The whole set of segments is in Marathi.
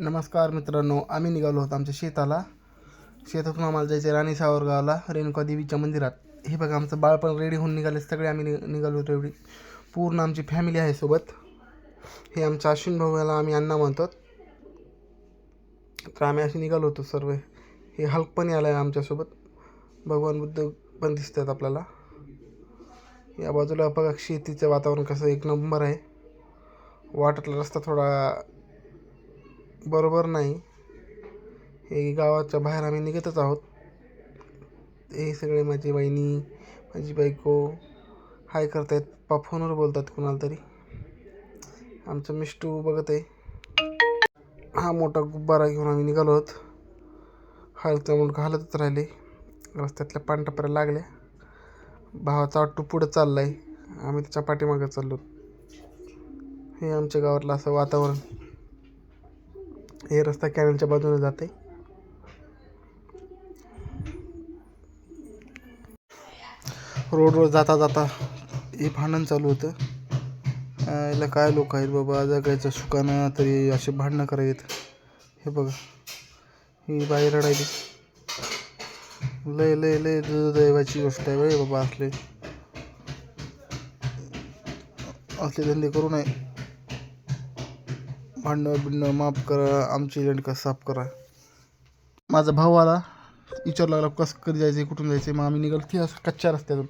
नमस्कार मित्रांनो आम्ही निघालो होतो आमच्या शेताला. शेतातून आम्हाला जायचं राणी सावरगावला रेणुका देवीच्या मंदिरात. हे बघा आमचं बाळपण रेडी होऊन निघाले सगळे आम्ही नि- निघालो होतो एवढी. पूर्ण आमची फॅमिली आहे सोबत. हे आमच्या अश्विन भाऊला आम्ही अण्णा म्हणतो. तर आम्ही असे निघालो होतो सर्व. हे हल्क पण आलं आहे आमच्यासोबत. भगवान बुद्ध पण दिसतात आपल्याला. या बाजूला बघा शेतीचं वातावरण कसं एक नंबर आहे. वाटतला रस्ता थोडा बरोबर नाही. हे गावाच्या बाहेर आम्ही निघतच आहोत. हे सगळे माझी बहिणी माझी बायको हाय करतायत. पा फोनवर बोलतात कुणाला तरी. आमचं मिष्टू बघत आहे. हा मोठा गुब्बारा घेऊन आम्ही निघालो आहोत. हलत्या म्हणून हलतच राहिले. रस्त्यातल्या पानटपऱ्या लागल्या. भावाचा ऑटो पुढं चालला आहे आम्ही त्याच्या पाठीमागं चाललो हे आमच्या गावातलं असं वातावरण. हे रस्ता कॅनलच्या बाजूने जाते रोडवर जाता जाता हे भांडण चालू होतं. याला काय लोक आहेत बाबा? जगायचं सुखानं तरी असे भांडणं करायत हे बघा. ही बाई रडायची लय लय लय दैवाची गोष्ट आहे बाई बाबा असले. असले धंदे करू नये. भांडणं बिंडणं माफ करा आमची लंडका साफ करा. माझा भाऊ आला विचारू लागला कसं कधी जायचं कुठून जायचं मग आम्ही निघालो ती असं कच्च्या रस्त्यातून.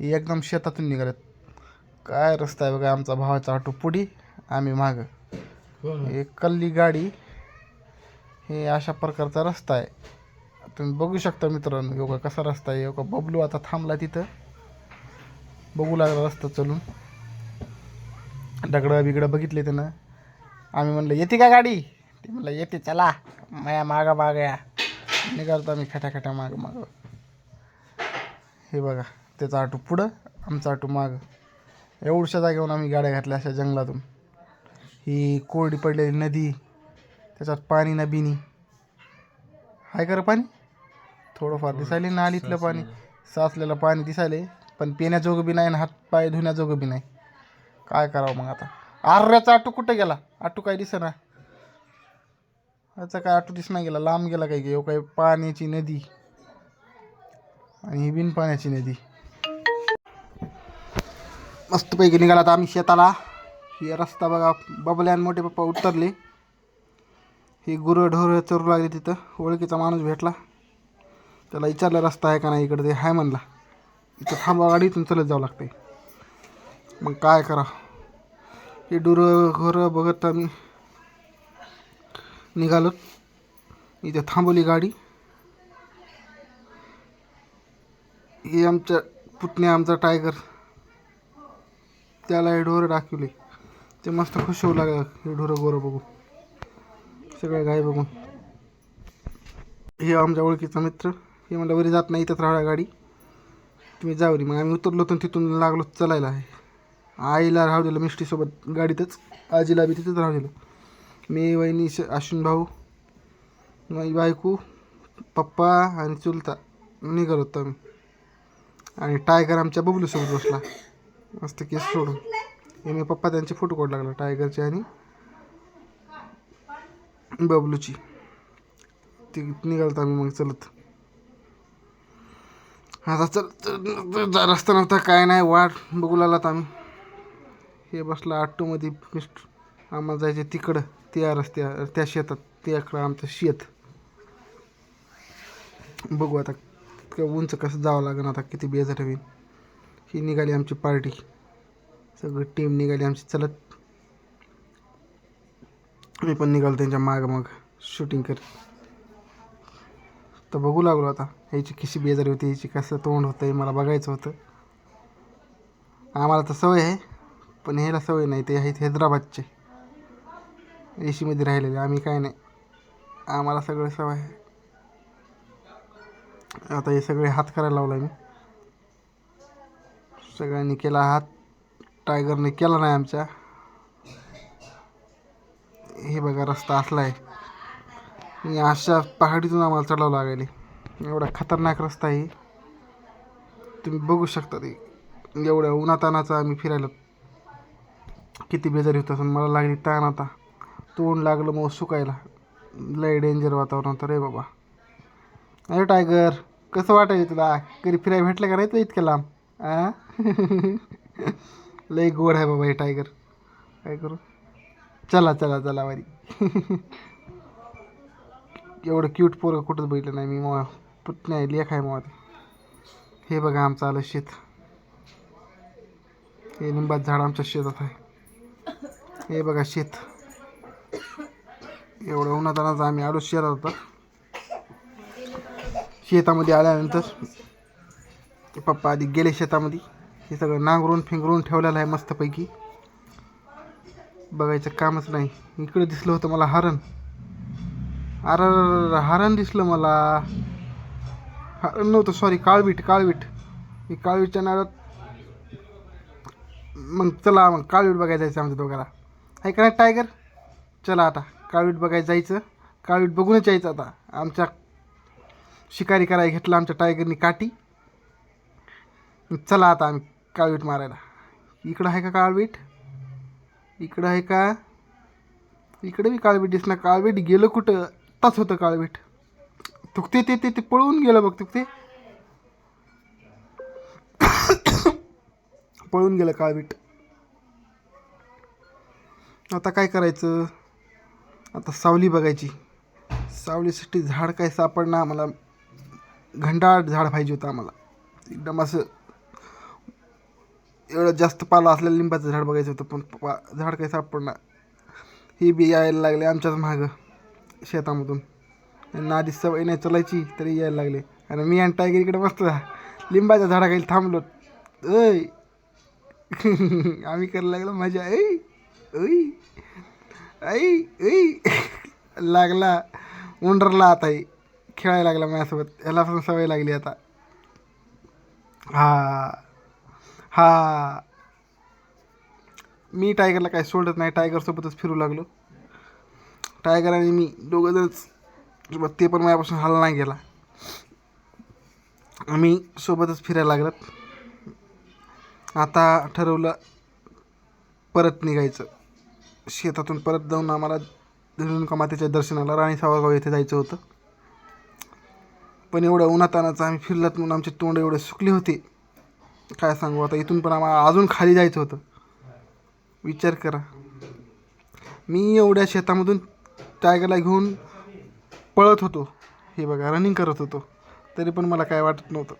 हे एकदम शेतातून निघाल्यात काय रस्ता आहे बघा आमचा भावाचा ऑटो पुढी आम्ही मागं. हे कल्ली गाडी हे अशा प्रकारचा रस्ता आहे. तुम्ही बघू शकता मित्रांनो योगा कसा रस्ता आहे. योगा बबलू आता थांबला तिथं. बघू लागला रस्ता चलून. दगडं बिगडं बघितले त्यानं. आम्ही म्हणलं येते का गाडी? ते म्हणलं येते चला. माया मागं मागं या. निघालतो आम्ही खटा खटा मागं मागं. हे बघा त्याचा आटू पुढं आमचा आटू मागं. एवढ्या जागेवरून आम्ही गाड्या घातल्या अशा जंगलातून. ही कोरडी पडलेली नदी त्याच्यात पाणी ना बिनी. हाय का रे पाणी? थोडंफार दिसायले नालीतलं पाणी. साचलेलं पाणी दिसायले पण पिण्याजोगं बी नाही आणि हात पाय धुण्याजोगं बी नाही. काय करावं मग आता? आर्याचा आटू कुठं गेला? आटू काय दिसेना. याचा काय आटू दिसना गेला. लांब गेला काय घेऊ काय पाण्याची नदी. आणि ही बिन पाण्याची नदी. मस्तपैकी निघाला आता आम्ही शेताला. हे रस्ता बघा बबल्या आणि मोठे पप्पा उतरले. ही गुरं ढोरं चरू लागली तिथं. ओळखीचा माणूस भेटला. त्याला विचारलं रस्ता आहे का नाही इकडे? ते हाय म्हणला. इथं थांबा गाडी इथून चलत जावं लागते मग काय करा? हे डुरं बघत आम्ही निघालो. इथे थांबवली गाडी. हे आमच्या पुतण्या आमचा टायगर त्याला हे ढोरं दाखवले. ते मस्त खुश होऊ लागलं. हे ढोरं गोरं बघून. सगळ्या गाय बघून. हे आमच्या ओळखीचा मित्र. हे म्हणलं वरी जात नाही इथंच राहा गाडी. तुम्ही जावरी मग आम्ही उतरलो तर तिथून लागलो चलायला. आहे आईला राहू दिलं मिष्टीसोबत गाडीतच. आजीला बी तिथंच राहू दिलं. मी वहिनी श अश्विन भाऊ माझी बायको पप्पा आणि चुलता. निघालो होतो आम्ही. आणि टायगर आमच्या बबलूसोबत बसला. मस्त केस सोडून. हे मी पप्पा त्यांचे फोटो काढू लागला टायगरचे आणि बबलूची. ती निघालतो आम्ही मग चलत. आता चल जा- रस्ता नव्हता काय नाही वाट बघू लागलात आम्ही. हे बसला आटोमध्ये मिस्ट आम्हाला जायचे तिकडं त्या रस्त्या त्या शेतात त्याकडं आमचं शेत. बघू आता उंच कसं जावं लागेल आता किती बेजार होईल ही निघाली आमची पार्टी. सगळी टीम निघाली आमची चलत. मी पण निघालो त्यांच्या माग मग शूटिंग कर. तर बघू लागलो आता ह्याची कशी बेजारी होती ह्याची कसं तोंड होतं हे मला बघायचं होतं. आम्हाला तर सवय आहे. पण ह्याला सवय नाही ते आहेत हैदराबादचे. एशीमध्ये राहिलेले आम्ही काय नाही. आम्हाला सगळं सवय आहे. आता हे सगळे हात करायला लावला मी. सगळ्यांनी केला हात. टायगरने केला नाही आमच्या. हे बघा रस्ता असला आहे अशा पहाडीतून आम्हाला चढावं लागेल एवढा खतरनाक रस्ता आहे. तुम्ही बघू शकता ते. एवढ्या उन्हातानाचा आम्ही फिरायला किती बेजारी होत असेल मला लागली ताण आता. तोंड लागलं मग सुकायला. लय डेंजर वातावरण तर रे बाबा. अरे टायगर कसं वाटायचं तुला? कधी फिरायला भेटलं का नाही तुला इतक्या लांब? आ? लय गोड आहे बाबा हे टायगर काय करू? चला चला चला वारी एवढं क्यूट पोरं कुठंच बघितलं नाही मी मग पुतण्या आहे लेख आहे मग ते हे बघा आमचं आलं शेत. हे लिंबात झाड आमच्या शेतात आहे. हे बघा शेत. एवढं उन्हातानाच आम्ही आलो शेतात होता शेतामध्ये आल्यानंतर पप्पा आधी गेले शेतामध्ये. हे सगळं नांगरून फिंगरून ठेवलेलं आहे मस्तपैकी. बघायचं कामच नाही. इकडे दिसलं होतं मला हरण. अर हरण दिसलं मला. हरण नव्हतं सॉरी काळवीट काळवीट. मी काळवीटच्या नादात मग चला मग काळवीट बघायला जायचं आमच्या दोघाला. आहे का नाही टायगर? चला आता काळवीट बघायला जायचं. काळवीट बघूनच यायचं आता. आमच्या शिकारी करायला घेतला आमच्या टायगरनी काठी. चला आता आम्ही काळवीट मारायला. इकडं आहे का काळवीट? इकडं आहे का? इकडे बी काळवीट दिसणार काळवीट गेलं कुठं? आत्ताच होतं काळवीट. तुकते ते ते ते पळून गेलं बघ तुकते पळून गेलं काळवीट. आता काय करायचं? आता सावली बघायची. सावलीसाठी झाड काय सापडणं आम्हाला घंटाळ झाड पाहिजे होतं आम्हाला. एकदम असं एवढं जास्त पाला असलेलं लिंबाचं झाड बघायचं होतं पण पा झाड काही सापडणार? ही बी यायला लागले आमच्याच मागं शेतामधून. त्यांना आधी सवय नाही चलायची तरी यायला लागले. आणि मी आणि टायगर इकडे मस्त लिंबाच्या झाडाखाली थांबलो. ऐ! आम्ही करायला लागलो मजा ऐ! ऐ आई ऐ लागला उंडरला आता हे खेळायला लागला माझ्यासोबत. याला पण सवय लागली आता. हा हा. मी टायगरला काय सोडत नाही. टायगरसोबतच फिरू लागलो. टायगर आणि मी दोघंजणच. सोबत ते पण माझ्यापासून हल्ला नाही गेला. आम्ही सोबतच फिरायला लागलात आता ठरवलं परत निघायचं. शेतातून परत जाऊन आम्हाला रेणुका मातेच्या दर्शनाला राणी सावरगाव येथे जायचं होतं. पण एवढं उन्हातानाचं आम्ही फिरलात म्हणून आमचे तोंड एवढे सुकले होते. काय सांगू आता इथून पण आम्हाला अजून खाली जायचं होतं. विचार करा. मी एवढ्या शेतामधून टायगरला घेऊन पळत होतो. हे बघा रनिंग करत होतो. तरी पण मला काय वाटत नव्हतं.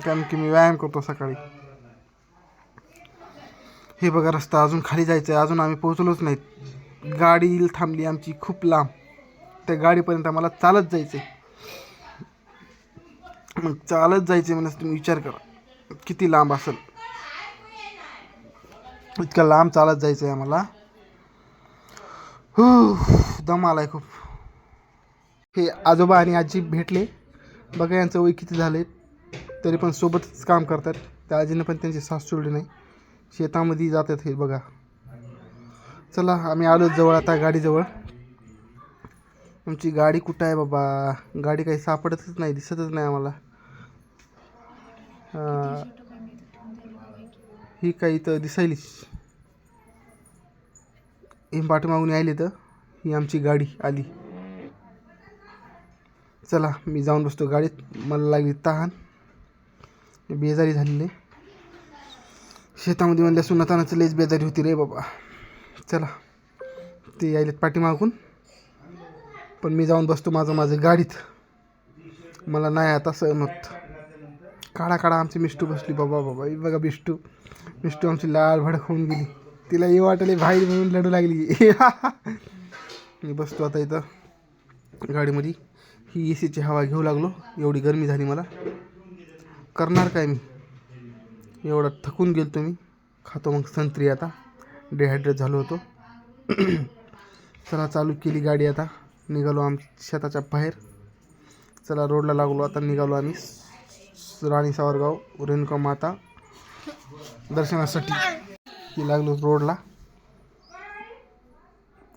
कारण की मी व्यायाम करतो सकाळी. हे बघा रस्ता अजून खाली जायचं आहे अजून आम्ही पोहोचलोच नाहीत. गाडी थांबली आमची खूप लांब. त्या गाडीपर्यंत आम्हाला चालत जायचं आहे मग चालत जायचे म्हणजे तुम्ही विचार करा. किती लांब असेल? इतकं लांब चालत जायचं आहे आम्हाला. हो आला आहे खूप. हे आजोबा आणि आजी भेटले. बघा यांचं वय किती झाले तरी पण सोबतच काम करतात. त्या आजीनं पण त्यांची सास सोडली नाही. शेतामध्ये जातात हे बघा. चला आम्ही आलो जवळ आता गाडीजवळ. आमची गाडी कुठं आहे बाबा? गाडी काही सापडतच नाही दिसतच नाही आम्हाला. हा. काही तर दिसायलीच ही पाठीमागून आली तर ही आमची गाडी आली. चला मी जाऊन बसतो. गाडीत मला लागली तहान. बेजारी झालेली. शेतामध्ये म्हणल्या सुनातानाचं लईच बेजारी होती रे बाबा. चला ते यायलेत पाठीमागून पण मी जाऊन बसतो माझं माझं गाडीत. मला नाही आता सहन होत काढा काढा आमची मिष्टू बसली बाबा बाबा. ही बघा बिष्टू मिष्टू आमची लाल भडक होऊन गेली. तिला ये वाटले भाई म्हणून लढू लागली. मी बसतो आता इथं गाडीमध्ये. ही ए सीची हवा घेऊ लागलो. एवढी गरमी झाली मला. करणार काय मी? एवढा थकून गेलो तुम्ही खातो मग संत्री आता. डिहायड्रेट झालो होतो. चला चालू केली गाडी आता. निघालो आम शेताच्या बाहेर. चला रोडला लागलो आता. निघालो आम्ही. राणी सावरगाव रेणुका माता दर्शनासाठी. की लागलो रोडला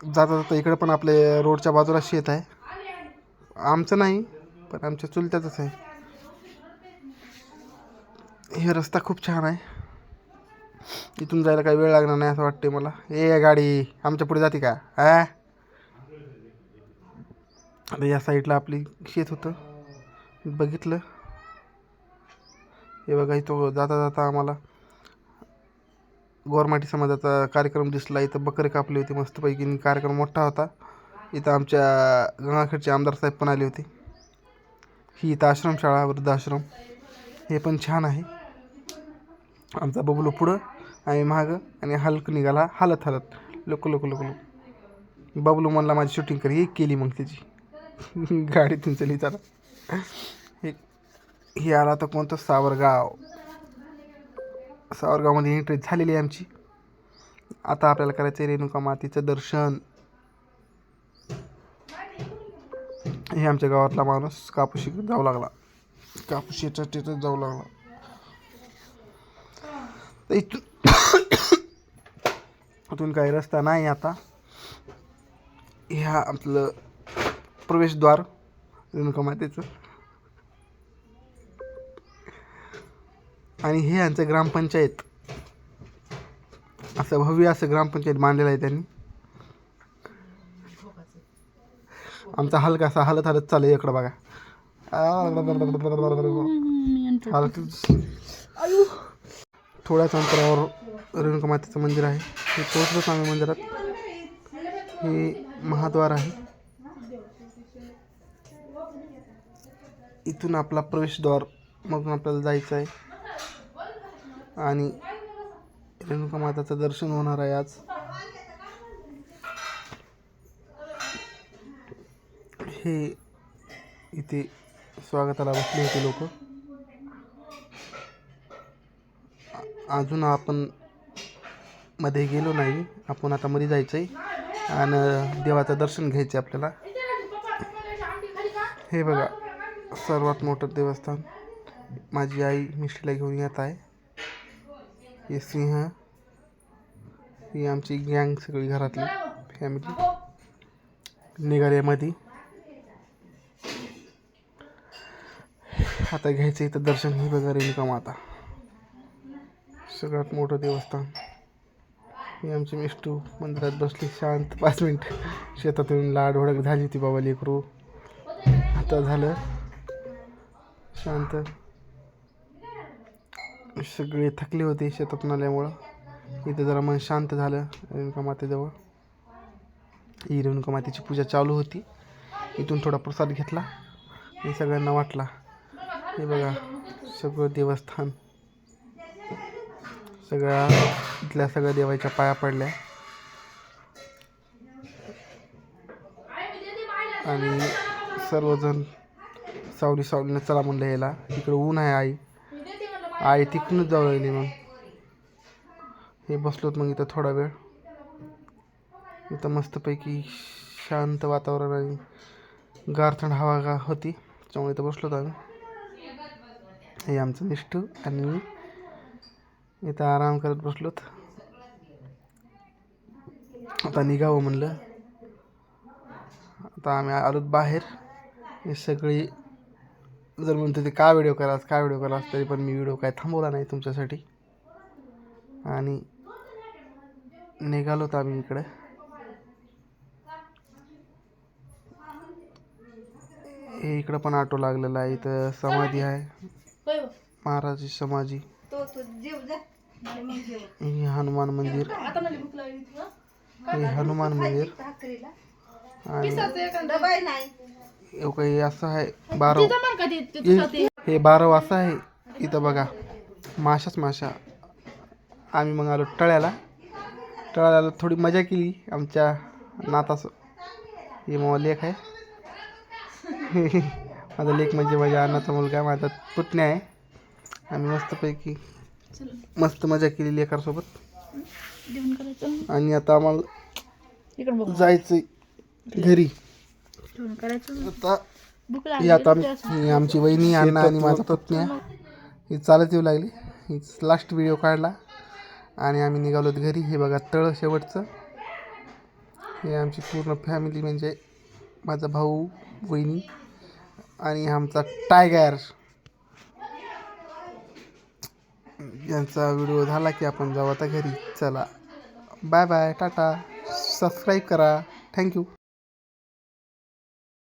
जाता जाता इकडं पण आपले रोडच्या बाजूला शेत आहे. आमचं नाही पण आमच्या चुलत्याचंच आहे. हे रस्ता खूप छान आहे. इथून जायला काही वेळ लागणार नाही असं वाटते मला. ए गाडी आमच्या पुढे जाते का? हा आता या साईडला आपली शेत होतं. बघितलं. हे बघा इथं जाता जाता आम्हाला गोरमाटी समाजाचा कार्यक्रम दिसला. इथं बकरे कापली होती मस्तपैकी. कार्यक्रम मोठा होता. इथं आमच्या गंगाखेडचे आमदार साहेब पण आले होते. ही इथं आश्रमशाळा वृद्धाश्रम. हे पण छान आहे. आमचा बबलू पुढं आणि मागं आणि हलक निघाला हलत हलत. लोक लोक लोक लोक. बबलू म्हणला माझी शूटिंग कर. एक केली मग त्याची. गाडीतून चली चला हे हे आला तर कोणतं? सावरगाव. सावरगावमध्ये एंट्री झालेली आहे आमची. आता आपल्याला करायचं आहे रेणुका मातेचं दर्शन. हे आमच्या गावातला माणूस कापूशी जाऊ लागला. कापूशीच्या तिथं जाऊ लागला. तर इथून इथून काही रस्ता नाही आता ह्या आपलं प्रवेशद्वार रेणुका मातेचं आणि हे यांचं ग्रामपंचायत असं भव्य असं ग्रामपंचायत मांडलेलं आहे त्यांनी आमचा हलकासा हलत हलत चालू आहे इकडं बघा हलत थोड्याच अंतरावर रेणुका मातेचं मंदिर आहे. हे पोहोचलोच आम्ही मंदिरात हे महाद्वार आहे. इथून आपला प्रवेशद्वार मग आपल्याला जायचं आहे. आणि रेणुका माताचं दर्शन होणार आहे आज. हे इथे स्वागताला बसले होते लोक. अजून आपण मध्ये गेलो नाही. आपण आता मध्ये जायचं आहे आणि देवाचं दर्शन घ्यायचं आपल्याला. हे बघा सर्वात मोठं देवस्थान माझी आई मिष्टीला घेऊन येत आहे. हे सिंह ही आमची गँग सगळी घरातली फॅमिली निघाल्यामध्ये आता घ्यायचं इथं दर्शन. हे बघा रेणुका माता. सगळ्यात मोठं देवस्थान. मी आमची मिष्टू मंदिरात बसली शांत. पाच मिनिट. शेतात येऊन लाड ओढक झाली होती बाबा लेकरू. आता झालं. शांत. सगळे थकले होते शेतातून आल्यामुळं. इथं जरा मन शांत झालं रेणुका मातेजवळ. ही रेणुका मातेची पूजा चालू होती. इथून थोडा प्रसाद घेतला. हे सगळ्यांना वाटला. हे बघा सगळं देवस्थान. सगळ्या इथल्या सगळ्या देवाच्या पाया पडल्या. आणि सर्वजण सावली सावलीनं चला म्हणलं यायला. इकडं ऊन आहे आई. आई तिकडूनच जाऊ लागली मग. हे बसलोत मग इथं थोडा वेळ. इथं मस्तपैकी शांत वातावरण आणि गारथंड हवा होती. त्यामुळे इथं बसलोत आम्ही. हे आमचं निष्ठ आणि मी. इथं आराम करत बसलोत. आता निघावं म्हणलं. आता आम्ही आलोत बाहेर. हे सगळी जर म्हणतो ते का व्हिडिओ करास का व्हिडिओ करास तरी पण मी व्हिडिओ काय थांबवला नाही तुमच्यासाठी. आणि निघालोत आम्ही इकडे. हे इकडं पण ऑटो लागलेला आहे. इथं समाधी आहे. होय. महाराजाची समाधी. तो तो जेव जा. आणि मग जेव. हे हनुमान मंदिर. आता मला भूक लागली तुला हे हनुमान मंदिर. भाकरीला आणि नाही हे काही असं आहे तिथं कधी तुझं ते हे बारव असं आहे इथं बघा. माशाच माशा. आम्ही मग आलो टळ्याला. टळ्याला थोडी मजा केली आमच्या नातास हे मग लेख आहे. माझा लेख म्हणजे माझ्या अण्णाचा मुलगा माझा पुतण्या आहे. आम्ही मस्तपैकी मस्त मजा केली लेकरासोबत आणि आता आम्हाला इकडे बघ. जायचं घरी. आता ही आता आम- ही आमची वहिनी अण्णा आणि माझा पत्नी ही चालत येऊ लागली. ही लास्ट व्हिडिओ काढला. आणि आम्ही निघालोत घरी. हे बघा तळ शेवटचं. हे आमची पूर्ण फॅमिली म्हणजे माझा भाऊ वहिनी आणि आमचा टायगर यांचा व्हिडिओ झाला की आपण जाऊ आता घरी. चला. Bye bye tata. सबस्क्राईब करा. Thank you.